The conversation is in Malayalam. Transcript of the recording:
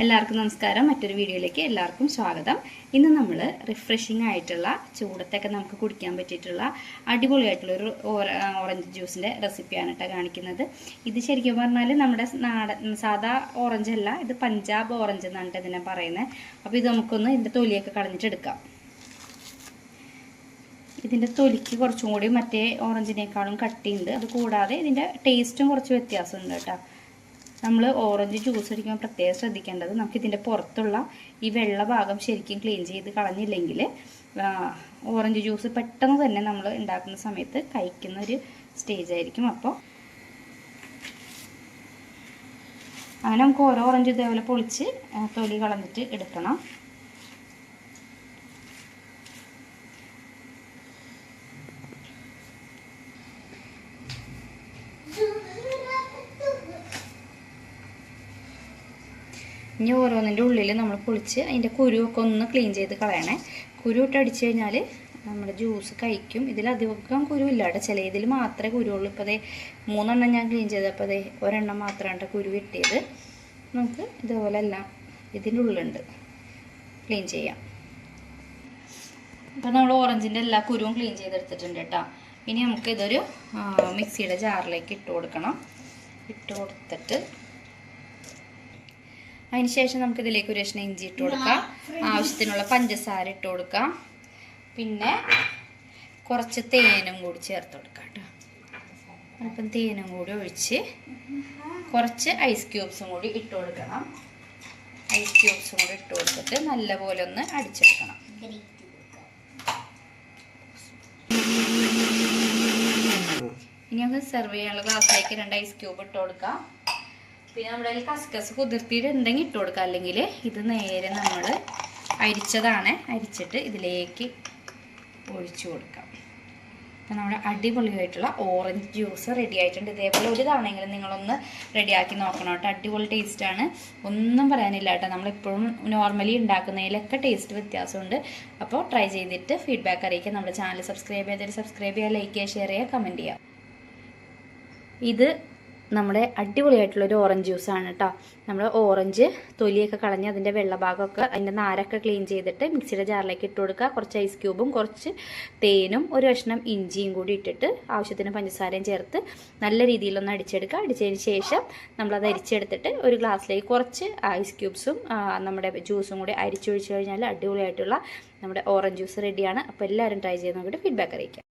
എല്ലാവർക്കും നമസ്കാരം. മറ്റൊരു വീഡിയോയിലേക്ക് എല്ലാവർക്കും സ്വാഗതം. ഇന്ന് നമ്മൾ റിഫ്രഷിംഗ് ആയിട്ടുള്ള ചൂടത്തൊക്കെ നമുക്ക് കുടിക്കാൻ പറ്റിയിട്ടുള്ള അടിപൊളിയായിട്ടുള്ള ഒരു ഓറഞ്ച് ജ്യൂസിന്റെ റെസിപ്പിയാണ് കേട്ടോ കാണിക്കുന്നത്. ഇത് ശരിക്കും പറഞ്ഞാൽ നമ്മുടെ നാടൻ സാധാ ഓറഞ്ച് അല്ല ഇത് പഞ്ചാബ് ഓറഞ്ച് എന്നാണ് ഇതിനെ പറയുന്നത് അപ്പോൾ ഇത് നമുക്കൊന്ന് ഇതിന്റെ തൊലിയൊക്കെ കളഞ്ഞിട്ടെടുക്കാം ഇതിന്റെ തൊലിക്ക് കുറച്ചും കൂടി മറ്റേ ഓറഞ്ചിനേക്കാളും കട്ടിയുണ്ട്. അത് കൂടാതെ ഇതിന്റെ ടേസ്റ്റും കുറച്ച് വ്യത്യാസമുണ്ട് കേട്ടോ നമ്മൾ ഓറഞ്ച് ജ്യൂസ് അടിക്കുമ്പോൾ പ്രത്യേകം ശ്രദ്ധിക്കേണ്ടത് നമുക്ക് ഇതിന്റെ പുറത്തുള്ള ഈ വെള്ള ഭാഗം ശരിക്കും ക്ലീൻ ചെയ്ത് കളഞ്ഞില്ലെങ്കിൽ ഓറഞ്ച് ജ്യൂസ് പെട്ടെന്ന് തന്നെ നമ്മൾ ഉണ്ടാക്കുന്ന സമയത്ത് കഴിക്കുന്ന ഒരു സ്റ്റേജ് ആയിരിക്കും. അപ്പോൾ അങ്ങനെ നമുക്ക് ഓരോ ഓറഞ്ച് ഇതേപോലെ പൊളിച്ച് തൊലി കളഞ്ഞിട്ട് എടുക്കണം. ഇനി ഓരോന്നിന്റെ ഉള്ളിൽ നമ്മൾ പൊളിച്ച് അതിന്റെ കുരുവൊക്കെ ഒന്ന് ക്ലീൻ ചെയ്ത് കളയണേ. കുരു ഇട്ട് അടിച്ചു കഴിഞ്ഞാൽ നമ്മുടെ ജ്യൂസ് കഴിക്കും. ഇതിലധികം കുരുവില്ല കേട്ടോ. ചില ഇതിൽ മാത്രമേ കുരുവുള്ളൂ. ഇപ്പോൾ അതേ മൂന്നെണ്ണം ഞാൻ ക്ലീൻ ചെയ്തപ്പോൾ അതേ ഒരെണ്ണം മാത്രമാണ് കുരു കിട്ടിയത്. നമുക്ക് ഇതുപോലെ എല്ലാം ഇതിന്റെ ഉള്ളുണ്ട്. ക്ലീൻ ചെയ്യാം. ഇപ്പം നമ്മൾ ഓറഞ്ചിന്റെ എല്ലാ കുരുവും ക്ലീൻ ചെയ്തെടുത്തിട്ടുണ്ട് കേട്ടോ. ഇനി നമുക്ക് ഇതൊരു മിക്സിയുടെ ജാറിലേക്ക് ഇട്ട് കൊടുക്കണം. ഇട്ട് കൊടുത്തിട്ട് അതിനുശേഷം നമുക്ക് ഇതിലേക്ക് ഒരു കഷ്ണം ഇഞ്ചി ഇട്ട് കൊടുക്കാം. ആവശ്യത്തിനുള്ള പഞ്ചസാര ഇട്ട് കൊടുക്കാം. പിന്നെ കുറച്ച് തേനും കൂടി ചേർത്ത് കൊടുക്കാം കേട്ടോ. അല്പം തേനും കൂടി ഒഴിച്ച് കുറച്ച് ഐസ് ക്യൂബ്സും കൂടി ഇട്ട് കൊടുക്കണം. ഐസ് ക്യൂബ്സും കൂടി ഇട്ട് കൊടുത്തിട്ട് നല്ലപോലെ ഒന്ന് അടിച്ചെടുക്കണം. ഇനി നമുക്ക് സെർവ് ചെയ്യാനുള്ള ഗ്ലാസ്സിലേക്ക് രണ്ട് ഐസ് ക്യൂബ് ഇട്ട് കൊടുക്കാം. പിന്നെ നമ്മുടെ കയ്യിൽ കസ്കസ് കുതിർത്തിയിട്ടുണ്ടെങ്കിൽ ഇട്ട് കൊടുക്കാം. അല്ലെങ്കിൽ ഇത് നേരെ നമ്മൾ അരിച്ചതാണ്. അരിച്ചിട്ട് ഇതിലേക്ക് ഒഴിച്ചു കൊടുക്കാം. അപ്പം നമ്മുടെ അടിപൊളിയായിട്ടുള്ള ഓറഞ്ച് ജ്യൂസ് റെഡി ആയിട്ടുണ്ട്. ഇതേപോലെ ഒരു തവണയെങ്കിലും നിങ്ങളൊന്ന് റെഡിയാക്കി നോക്കണം കേട്ടോ. അടിപൊളി ടേസ്റ്റാണ് ഒന്നും പറയാനില്ല കേട്ടോ. നമ്മളിപ്പോഴും നോർമലി ഉണ്ടാക്കുന്നതിലൊക്കെ ടേസ്റ്റ് വ്യത്യാസമുണ്ട്. അപ്പോൾ ട്രൈ ചെയ്തിട്ട് ഫീഡ്ബാക്ക് അറിയിക്കുക. നമ്മുടെ ചാനൽ സബ്സ്ക്രൈബ് ചെയ്തിട്ട് സബ്സ്ക്രൈബ് ചെയ്യുക ലൈക്ക് ചെയ്യുക ഷെയർ ചെയ്യുക കമന്റ് ചെയ്യുക. ഇത് നമ്മുടെ അടിപൊളിയായിട്ടുള്ളൊരു ഓറഞ്ച് ജ്യൂസ് ആണ് കേട്ടോ. നമ്മൾ ഓറഞ്ച് തൊലിയൊക്കെ കളഞ്ഞ് അതിന്റെ വെള്ളഭാഗമൊക്കെ അതിന്റെ നാരൊക്കെ ക്ലീൻ ചെയ്തിട്ട് മിക്സിയുടെ ജാറിലേക്ക് ഇട്ട് കൊടുക്കുക. കുറച്ച് ഐസ് ക്യൂബും കുറച്ച് തേനും ഒരു കഷ്ണം ഇഞ്ചിയും കൂടി ഇട്ടിട്ട് ആവശ്യത്തിന് പഞ്ചസാരയും ചേർത്ത് നല്ല രീതിയിലൊന്ന് അടിച്ചെടുക്കുക. അടിച്ചതിന് ശേഷം നമ്മളത് അരിച്ചെടുത്തിട്ട് ഒരു ഗ്ലാസ്സിലേക്ക് കുറച്ച് ഐസ് ക്യൂബ്സും നമ്മുടെ ജ്യൂസും കൂടി അരിച്ചൊഴിച്ച് കഴിഞ്ഞാൽ അടിപൊളിയായിട്ടുള്ള നമ്മുടെ ഓറഞ്ച് ജ്യൂസ് റെഡിയാണ്. അപ്പോൾ എല്ലാവരും ട്രൈ ചെയ്ത് നോക്കിയിട്ട് ഫീഡ്ബാക്ക് അറിയിക്കാം.